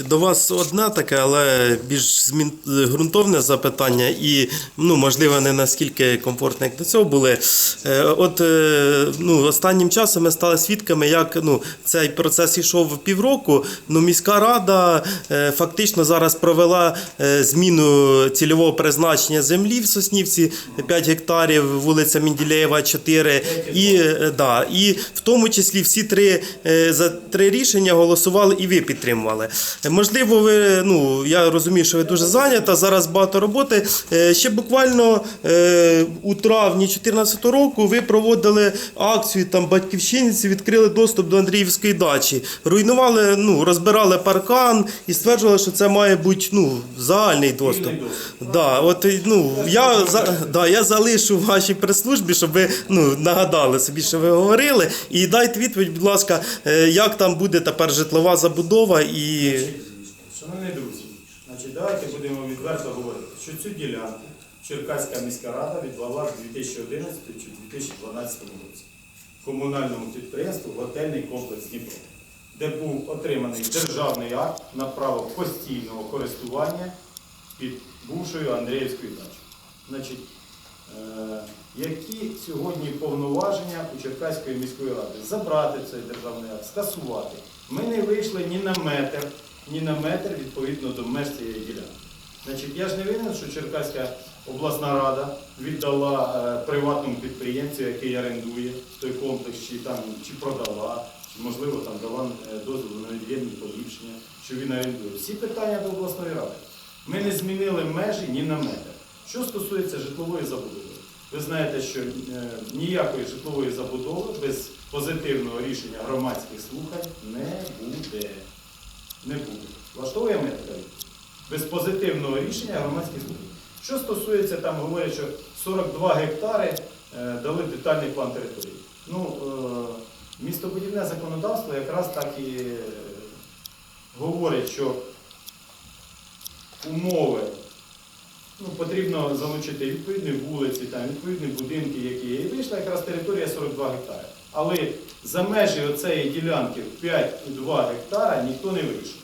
До вас одне таке, але більш змін... ґрунтовне запитання, і ну, можливо, не наскільки комфортно, як до цього були. Е, От е, ну, останнім часом ми стали свідками, як ну, цей процес йшов півроку. Ну, міська рада е, фактично зараз провела е, зміну цільового призначення землі в Соснівці 5 гектарів, вулиця Мінділеєва 4. І, е, да, і в тому числі всі три е, за три рішення голосували і ви підтримували. Можливо, ви ну я розумію, що ви дуже зайнята. Зараз багато роботи. Е, Ще буквально е, у травні 2014 року ви проводили акцію там батьківщинці, відкрили доступ до Андріївської дачі. Руйнували, ну розбирали паркан і стверджували, що це має бути ну загальний доступ. Доступ. Да, от ну я за да, я залишу вашій прес-службі, щоб ви ну нагадали собі, що ви говорили, і дайте відповідь, будь ласка, е, як там буде тепер житлова забудова і Шановні друзі, значить, давайте будемо відверто говорити, що цю ділянку Черкаська міська рада відвела в 2011 чи 2012 році комунальному підприємству готельний комплекс Дніпро, де був отриманий державний акт на право постійного користування під бувшою Андріївською дачею. Значить, е, які сьогодні повноваження у Черкаської міської ради? Забрати цей державний акт, скасувати. Ми не вийшли ні на метр, ні на метр відповідно до меж цієї ділянки. Значить, я ж не винен, що Черкаська обласна рада віддала е, приватному підприємцю, який орендує той комплекс, чи там чи продала, чи можливо там дала е, дозвіл на від'ємні поліпшення, що він орендує. Всі питання до обласної ради. Ми не змінили межі ні на метр. Що стосується житлової забудови, ви знаєте, що е, ніякої житлової забудови без позитивного рішення громадських слухань не буде. Не буде. Влаштовує мене така відповідь? Без позитивного рішення громадських слухань. Що стосується, там говорять, що 42 гектари е, дали детальний план території. Ну, е, містобудівне законодавство якраз так і е, говорить, що умови ну, потрібно залучити відповідні вулиці, там, відповідні будинки, які є. І вийшла якраз територія 42 гектари. Але за межі оцеї ділянки в 5,2 гектара ніхто не вийшов.